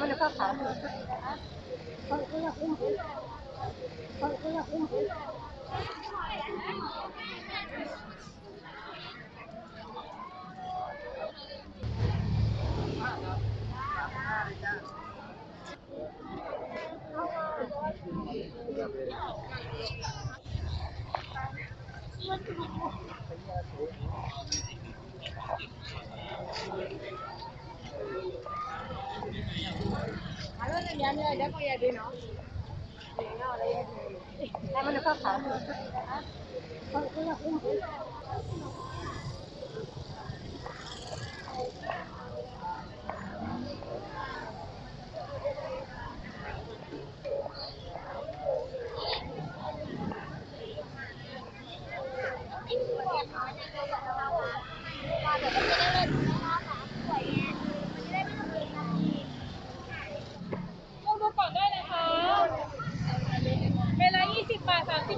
มันจะเข้ ။ဘာလို့လဲများများဓာတ်ခွက်ရိုက်ပေးနော်။ဒီတော့လည်းရိုက်ပေး။ဒါမှမဟုတ်ဆောက်တာ။ဟုတ်ကဲ့ဟုတ်ကဲ့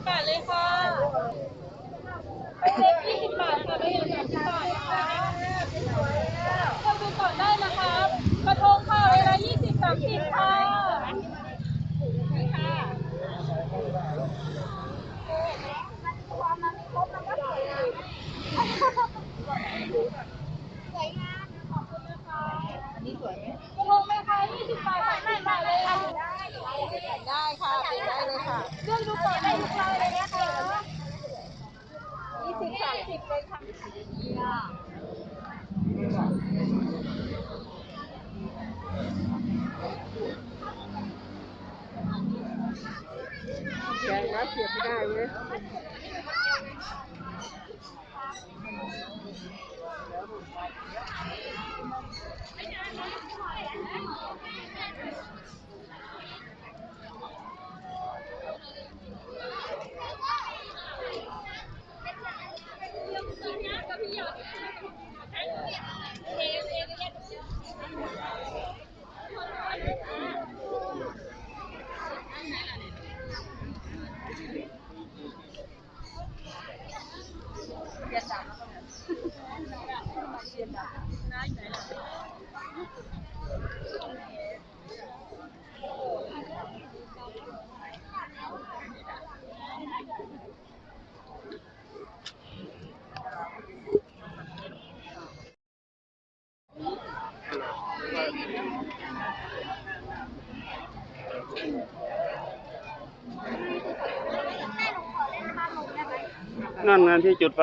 บาท30บาทเลยค่ะเล็ก20บาทค่ะไม่ใหญ่30บาทนะคะลองดูก่อนได้นะคะกระทงค่ะเวลา20 30ค่ะอันนี้สวยไหม กระทงไหมคะ20 บาท 30 บาทเลยค่ะ ได้ค่ะเปลี่ยนได้เลย ค่อกดูก่อนได้ทุกราเลยนะคะยี่สิบสามสิบเลยค่ะแกงแล้วเสียบไม่ได้เว้ย นั่นงานที่จุดไฟ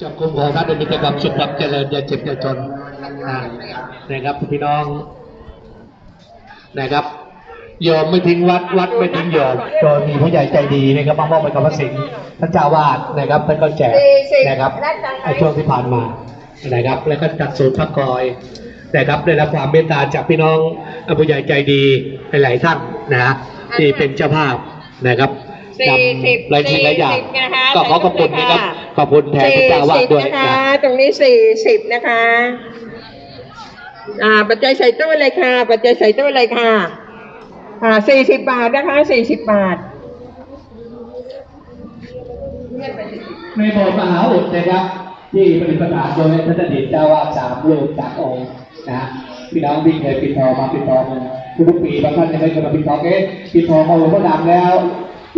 จะคุ้มครองท่านมีแต่ความสุขความเจริญอย่าเจ็บอย่าจนนะนะครับพี่น้อง นะครับโยมไม่ทิ้งวัดวัดไม่ทิ้งโยมโดยมีผู้ใหญ่ใจดีนะครับมามอบให้กับพระสิงห์ท่านเจ้าวาดนะครับท่านก็แจกนะครับไอ้ช่วงที่ผ่านมานะครับ แล้วก็จัดศูนย์พักคอยนะครับได้รับความเมตตาจากพี่น้องผู้ใหญ่ใจดีหลายๆท่านนะฮะที่เป็นเจ้าภาพนะครับสี่สิบ นำหลายสิ่งหลายอย่างสี่สิบนะคะก็ขอขอบคุณนะครับขอบคุณแทนท่านเจ้าอาวาดด้วยสี่สิบนะคะนะตรงนี้สี่สิบนะคะ อ่า ปัจจัยใส่ตู้เลยค่ะ ปัจจัยใส่ตู้เลยค่ะ อ่าสี่สิบบาทนะคะสี่สิบบาทในโบสถ์มหาอุดนะครับที่ปฏิปทานโดยท่านอดีตเจ้าวาดสามรูปจากองค์นะฮะพี่น้องวิ่งเคยปิดทองมาปิดทองทุกปีบางท่านยังไม่เคยมาปิดทองเอ๊ะปิดทองมาหลวงพ่อดำแล้ว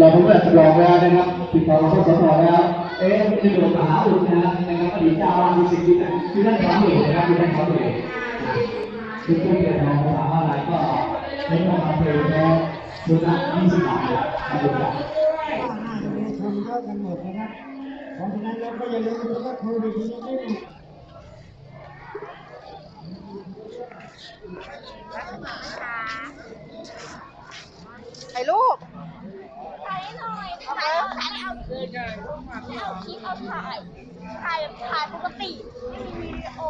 เราเพิ่งเลิกสำรองแล้วนะครับปิดทองมาเพิ่งสำรองแล้ว เอ๊ะในโบสถ์มหาอุดนะนะครับอดีตเจ้าวาดมีสิที่ไหนที่นั่นขอหนึ่งนะครับที่นั่นขอหนึ่งทุกผู้เกี่ยวทองถามว่าอะไรก็ไม่ต้องทำเพลงแล้วชุดละยี่สิบบาทขอบคุณครับทำเท่ากันหมดนะครับเพราะฉะนั้นเราก็อย่าลืมว่าโควิดนี้ไม่หมดถ่ายรูป เอาคลิปเอาถ่าย ถ่าย ถ่ายปกติไม่มีวิดีโอ